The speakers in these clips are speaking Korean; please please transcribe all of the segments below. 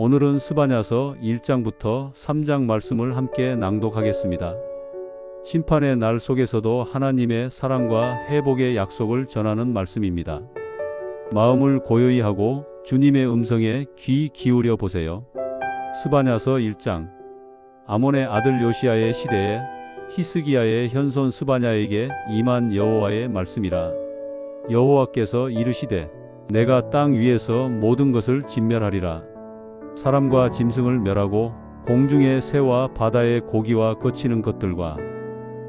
오늘은 스바냐서 1장부터 3장 말씀을 함께 낭독하겠습니다. 심판의 날 속에서도 하나님의 사랑과 회복의 약속을 전하는 말씀입니다. 마음을 고요히 하고 주님의 음성에 귀 기울여 보세요. 스바냐서 1장 아몬의 아들 요시아의 시대에 히스기야의 현손 스바냐에게 임한 여호와의 말씀이라 여호와께서 이르시되 내가 땅 위에서 모든 것을 진멸하리라 사람과 짐승을 멸하고 공중의 새와 바다의 고기와 거치는 것들과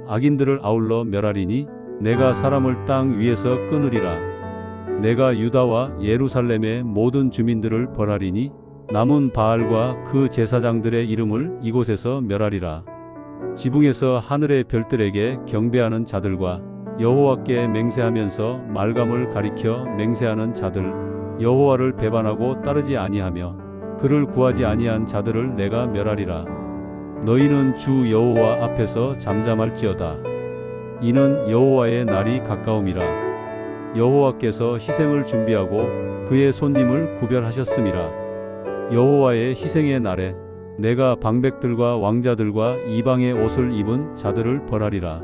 악인들을 아울러 멸하리니 내가 사람을 땅 위에서 끊으리라. 내가 유다와 예루살렘의 모든 주민들을 벌하리니 남은 바알과 그 제사장들의 이름을 이곳에서 멸하리라. 지붕에서 하늘의 별들에게 경배하는 자들과 여호와께 맹세하면서 말감을 가리켜 맹세하는 자들 여호와를 배반하고 따르지 아니하며 그를 구하지 아니한 자들을 내가 멸하리라 너희는 주 여호와 앞에서 잠잠할지어다 이는 여호와의 날이 가까움이라 여호와께서 희생을 준비하고 그의 손님을 구별하셨음이라 여호와의 희생의 날에 내가 방백들과 왕자들과 이방의 옷을 입은 자들을 벌하리라.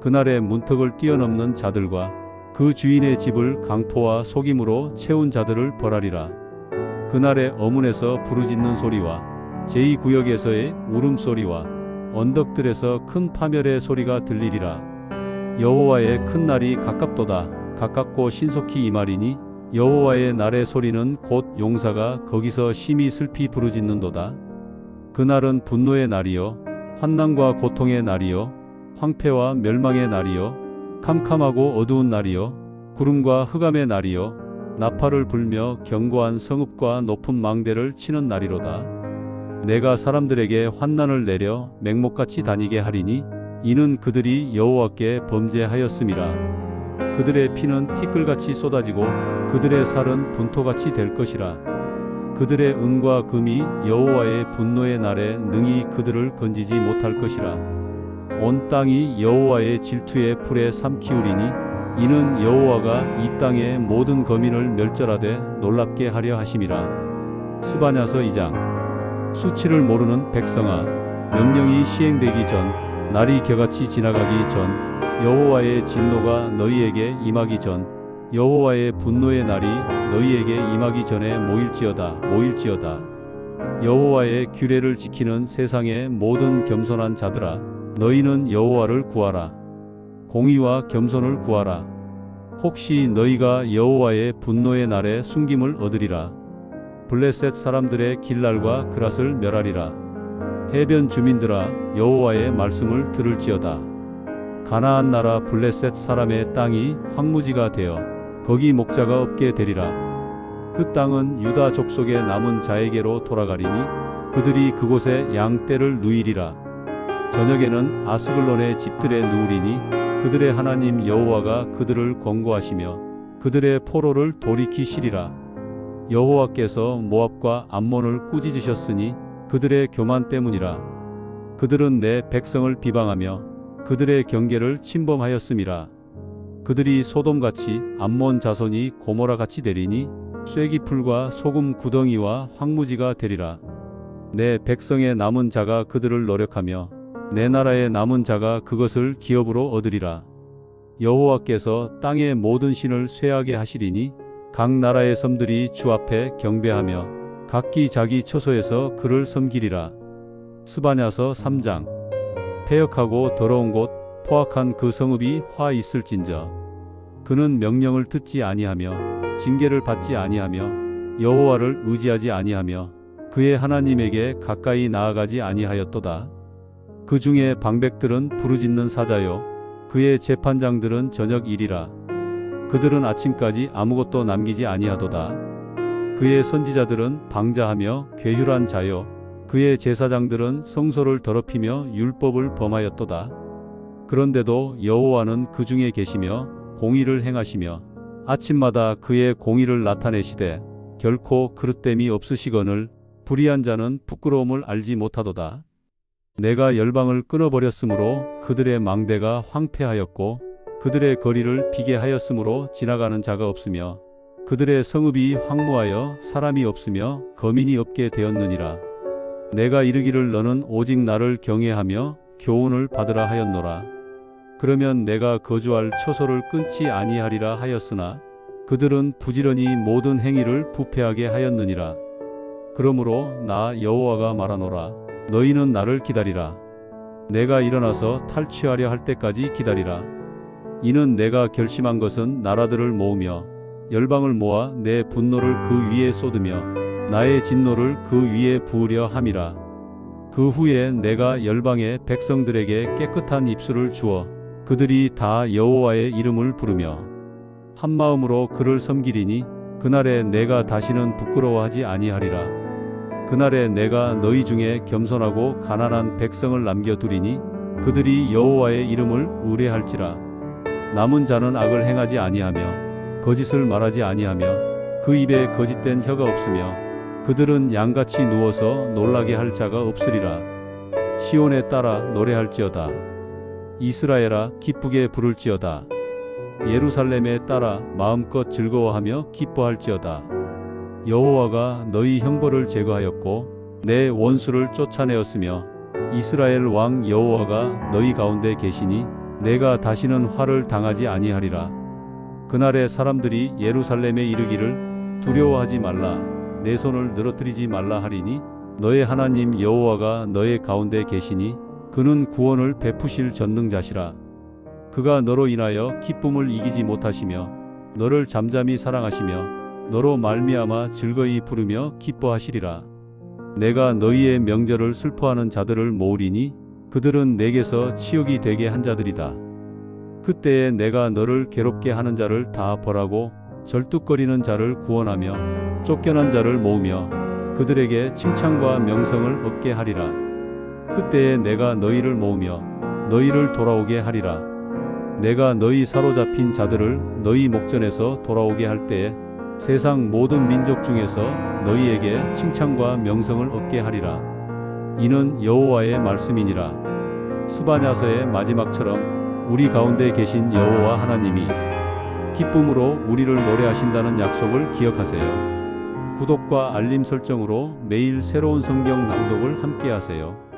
그날에 문턱을 뛰어넘는 자들과 그 주인의 집을 강포와 속임으로 채운 자들을 벌하리라. 그날에 어문에서 부르짖는 소리와 제2구역에서의 울음소리와 언덕들에서 큰 파멸의 소리가 들리리라. 여호와의 큰 날이 가깝도다. 가깝고 신속히 임하리니 여호와의 날의 소리는 곧 용사가 거기서 심히 슬피 부르짖는도다. 그날은 분노의 날이요 환난과 고통의 날이요 황폐와 멸망의 날이요 캄캄하고 어두운 날이요 구름과 흑암의 날이요 나팔을 불며 견고한 성읍과 높은 망대를 치는 날이로다. 내가 사람들에게 환난을 내려 맹목같이 다니게 하리니 이는 그들이 여호와께 범죄하였음이라. 그들의 피는 티끌같이 쏟아지고 그들의 살은 분토같이 될 것이라. 그들의 은과 금이 여호와의 분노의 날에 능히 그들을 건지지 못할 것이라. 온 땅이 여호와의 질투의 풀에 삼키우리니 이는 여호와가 이 땅의 모든 거민을 멸절하되 놀랍게 하려 하심이라. 스바냐서 2장. 수치를 모르는 백성아 명령이 시행되기 전 날이 겨같이 지나가기 전 여호와의 진노가 너희에게 임하기 전 여호와의 분노의 날이 너희에게 임하기 전에 모일지어다 모일지어다. 여호와의 규례를 지키는 세상의 모든 겸손한 자들아 너희는 여호와를 구하라 공의와 겸손을 구하라 혹시 너희가 여호와의 분노의 날에 숨김을 얻으리라 블레셋 사람들의 길랄과 그랏을 멸하리라 해변 주민들아 여호와의 말씀을 들을지어다 가나안 나라 블레셋 사람의 땅이 황무지가 되어 거기 목자가 없게 되리라. 그 땅은 유다 족속의 남은 자에게로 돌아가리니 그들이 그곳에 양떼를 누이리라. 저녁에는 아스글론의 집들에 누우리니 그들의 하나님 여호와가 그들을 권고하시며 그들의 포로를 돌이키시리라. 여호와께서 모압과 암몬을 꾸짖으셨으니 그들의 교만 때문이라. 그들은 내 백성을 비방하며 그들의 경계를 침범하였음이라. 그들이 소돔같이 암몬 자손이 고모라같이 되리니 쇠기풀과 소금 구덩이와 황무지가 되리라. 내 백성의 남은 자가 그들을 노력하며 내 나라의 남은 자가 그것을 기업으로 얻으리라. 여호와께서 땅의 모든 신을 쇠하게 하시리니 각 나라의 섬들이 주 앞에 경배하며 각기 자기 처소에서 그를 섬기리라. 스바냐서 3장 폐역하고 더러운 곳 포악한 그 성읍이 화 있을진저 그는 명령을 듣지 아니하며 징계를 받지 아니하며 여호와를 의지하지 아니하며 그의 하나님에게 가까이 나아가지 아니하였도다 그 중에 방백들은 부르짖는 사자요 그의 재판장들은 저녁 일이라. 그들은 아침까지 아무것도 남기지 아니하도다. 그의 선지자들은 방자하며 괴휼한 자요 그의 제사장들은 성소를 더럽히며 율법을 범하였도다. 그런데도 여호와는 그 중에 계시며 공의를 행하시며 아침마다 그의 공의를 나타내시되 결코 그릇됨이 없으시거늘 불의한 자는 부끄러움을 알지 못하도다. 내가 열방을 끊어버렸으므로 그들의 망대가 황폐하였고 그들의 거리를 비게 하였으므로 지나가는 자가 없으며 그들의 성읍이 황무하여 사람이 없으며 거민이 없게 되었느니라. 내가 이르기를 너는 오직 나를 경외하며 교훈을 받으라 하였노라. 그러면 내가 거주할 처소를 끊지 아니하리라 하였으나 그들은 부지런히 모든 행위를 부패하게 하였느니라. 그러므로 나 여호와가 말하노라. 너희는 나를 기다리라. 내가 일어나서 탈취하려 할 때까지 기다리라. 이는 내가 결심한 것은 나라들을 모으며 열방을 모아 내 분노를 그 위에 쏟으며 나의 진노를 그 위에 부으려 함이라. 그 후에 내가 열방의 백성들에게 깨끗한 입술을 주어 그들이 다 여호와의 이름을 부르며 한 마음으로 그를 섬기리니 그날에 내가 다시는 부끄러워하지 아니하리라. 그날에 내가 너희 중에 겸손하고 가난한 백성을 남겨두리니 그들이 여호와의 이름을 의뢰할지라. 남은 자는 악을 행하지 아니하며 거짓을 말하지 아니하며 그 입에 거짓된 혀가 없으며 그들은 양같이 누워서 놀라게 할 자가 없으리라. 시온에 따라 노래할지어다. 이스라엘아 기쁘게 부를지어다. 예루살렘에 따라 마음껏 즐거워하며 기뻐할지어다. 여호와가 너희 형벌을 제거하였고 내 원수를 쫓아내었으며 이스라엘 왕 여호와가 너희 가운데 계시니 내가 다시는 화를 당하지 아니하리라. 그날에 사람들이 예루살렘에 이르기를 두려워하지 말라. 내 손을 늘어뜨리지 말라 하리니 너의 하나님 여호와가 너의 가운데 계시니 그는 구원을 베푸실 전능자시라. 그가 너로 인하여 기쁨을 이기지 못하시며 너를 잠잠히 사랑하시며 너로 말미암아 즐거이 부르며 기뻐하시리라. 내가 너희의 명절을 슬퍼하는 자들을 모으리니 그들은 내게서 치욕이 되게 한 자들이다. 그때에 내가 너를 괴롭게 하는 자를 다 벌하고 절뚝거리는 자를 구원하며 쫓겨난 자를 모으며 그들에게 칭찬과 명성을 얻게 하리라. 그때에 내가 너희를 모으며 너희를 돌아오게 하리라. 내가 너희 사로잡힌 자들을 너희 목전에서 돌아오게 할 때에 세상 모든 민족 중에서 너희에게 칭찬과 명성을 얻게 하리라. 이는 여호와의 말씀이니라. 스바냐서의 마지막처럼 우리 가운데 계신 여호와 하나님이 기쁨으로 우리를 노래하신다는 약속을 기억하세요. 구독과 알림 설정으로 매일 새로운 성경 낭독을 함께 하세요.